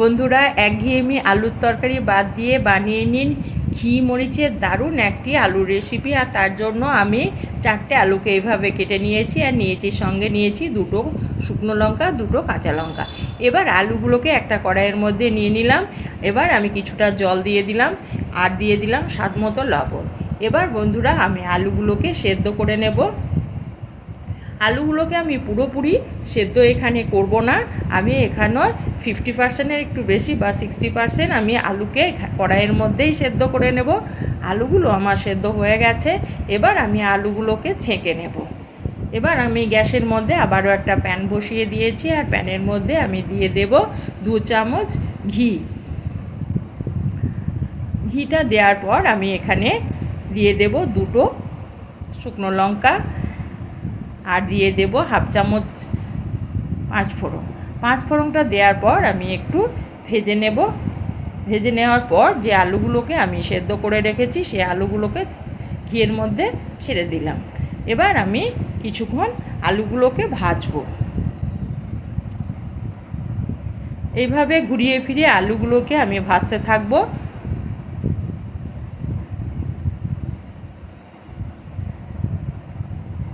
বন্ধুরা, একঘেয়েমি আলুর তরকারি বাদ দিয়ে বানিয়ে নিন। ঘি, মরিচের দারুণ একটি আলুর রেসিপি আর তার জন্য আমি চারটে আলুকে এইভাবে কেটে নিয়েছি আর নিয়েছি, সঙ্গে নিয়েছি দুটো শুকনো লঙ্কা, দুটো কাঁচা লঙ্কা। এবার আলুগুলোকে একটা কড়াইয়ের মধ্যে নিয়ে নিলাম। এবার আমি কিছুটা জল দিয়ে দিলাম, আর দিয়ে দিলাম স্বাদ মতো লবণ। এবার বন্ধুরা, আমি আলুগুলোকে সেদ্ধ করে নেব। আলুগুলোকে আমি পুরোপুরি সেদ্ধ এখানে করব না। আমি এখানে ফিফটি পার্সেন্টের একটু বেশি বা সিক্সটি পার্সেন্ট আমি আলুকে কড়াইয়ের মধ্যেই সেদ্ধ করে নেব। আলুগুলো আমার সেদ্ধ হয়ে গেছে। এবার আমি আলুগুলোকে ছেঁকে নেব। এবার আমি গ্যাসের মধ্যে আবারও একটা প্যান বসিয়ে দিয়েছি আর প্যানের মধ্যে আমি দিয়ে দেব দু চামচ ঘি। ঘিটা দেওয়ার পর আমি এখানে দিয়ে দেব দুটো শুকনো লঙ্কা আর দিয়ে দেব হাফ চামচ পাঁচ ফোড়ন। পাঁচ ফোড়নটা দেওয়ার পর আমি একটু ভেজে নেব। ভেজে নেওয়ার পর যে আলুগুলোকে আমি সেদ্ধ করে রেখেছি সেই আলুগুলোকে ঘিয়ের মধ্যে ছেড়ে দিলাম। এবার আমি কিছুক্ষণ আলুগুলোকে ভাজবো। এইভাবে ঘুরিয়ে ফিরিয়ে আলুগুলোকে আমি ভাজতে থাকব।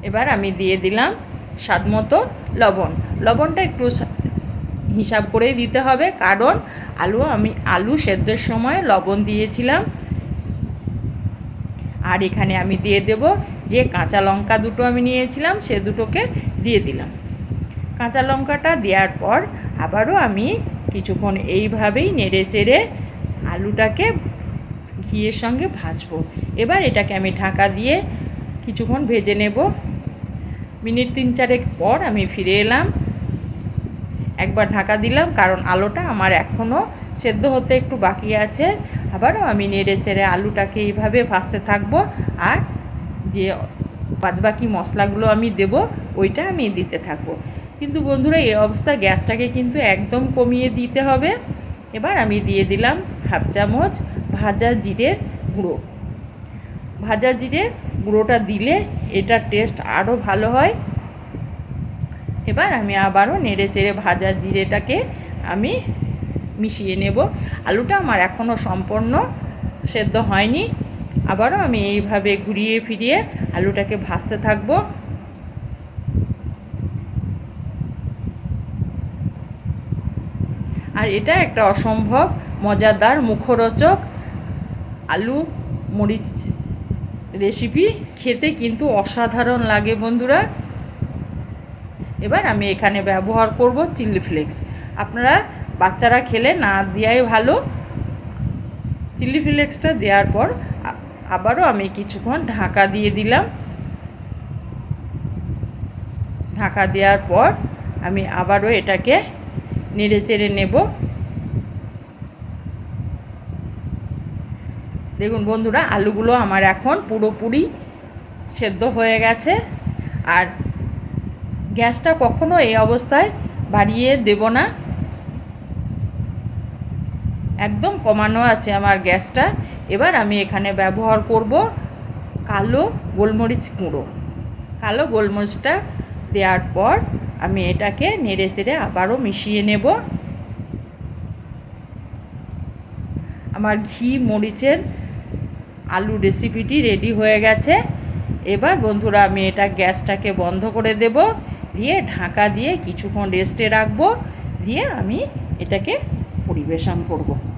এবার আমি দিয়ে দিলাম স্বাদ মতো লবণ। লবণটা একটু হিসাব করেই দিতে হবে, কারণ আলু আমি আলু সেদ্ধের সময় লবণ দিয়েছিলাম। আর এখানে আমি দিয়ে দেব যে কাঁচা লঙ্কা দুটো আমি নিয়েছিলাম, সে দুটোকে দিয়ে দিলাম। কাঁচা লঙ্কাটা দেওয়ার পর আবারও আমি কিছুক্ষণ এইভাবেই নেড়ে চেড়ে আলুটাকে ঘিয়ের সঙ্গে ভাজবো। এবার এটাকে আমি ঢাকা দিয়ে কিছুক্ষণ ভেজে নেব। মিনিট তিন চারেক পর আমি ফিরে এলাম। একবার ঢাকা দিলাম, কারণ আলুটা আমার এখনও সেদ্ধ হতে একটু বাকি আছে। আবারও আমি নেড়ে চেড়ে আলুটাকে এইভাবে ভাজতে থাকব। আর যে বাদবাকি মশলাগুলো আমি দেব, ওইটা আমি দিতে থাকব। কিন্তু বন্ধুরা, এই অবস্থা গ্যাসটাকে কিন্তু একদম কমিয়ে দিতে হবে। এবার আমি দিয়ে দিলাম হাফ চামচ ভাজা জিরের গুঁড়ো। ভাজা জিরে গুঁড়োটা দিলে এটার টেস্ট আরও ভালো হয়। এবার আমি আবারও নেড়ে চেড়ে ভাজা জিরেটাকে আমি মিশিয়ে নেব। আলুটা আমার এখনও সম্পূর্ণ সেদ্ধ হয়নি। আবারও আমি এইভাবে ঘুরিয়ে ফিরিয়ে আলুটাকে ভাজতে থাকব। আর এটা একটা অসম্ভব মজাদার মুখরোচক আলু মরিচ রেসিপি খেতে কিন্তু অসাধারণ লাগে বন্ধুরা। এবার আমি এখানে ব্যবহার করব চিলি ফ্লেক্স। আপনারা বাচ্চারা খেলে না দেওয়াই ভালো। চিলি ফ্লেক্সটা দেওয়ার পর আবারও আমি কিছুক্ষণ ঢাকা দিয়ে দিলাম। ঢাকা দেওয়ার পর আমি আবারও এটাকে নেড়ে চেড়ে নেব। দেখুন বন্ধুরা, আলুগুলো আমার এখন পুরোপুরি সেদ্ধ হয়ে গেছে। আর গ্যাসটা কখনো এই অবস্থায় বাড়িয়ে দেব না। একদম কমানো আছে আমার গ্যাসটা। এবার আমি এখানে ব্যবহার করব কালো গোলমরিচ গুঁড়ো। কালো গোলমরিচটা দেওয়ার পর আমি এটাকে নেড়ে চেড়ে আবারও মিশিয়ে নেব। আমার ঘি, মরিচের আলু রেসিপিটি রেডি হয়ে গেছে। এবার বন্ধুরা, আমি এটা গ্যাসটাকে বন্ধ করে দেব। দিয়ে ঢাকা দিয়ে কিছুক্ষণ রেস্টে রাখব। দিয়ে আমি এটাকে পরিবেশন করব।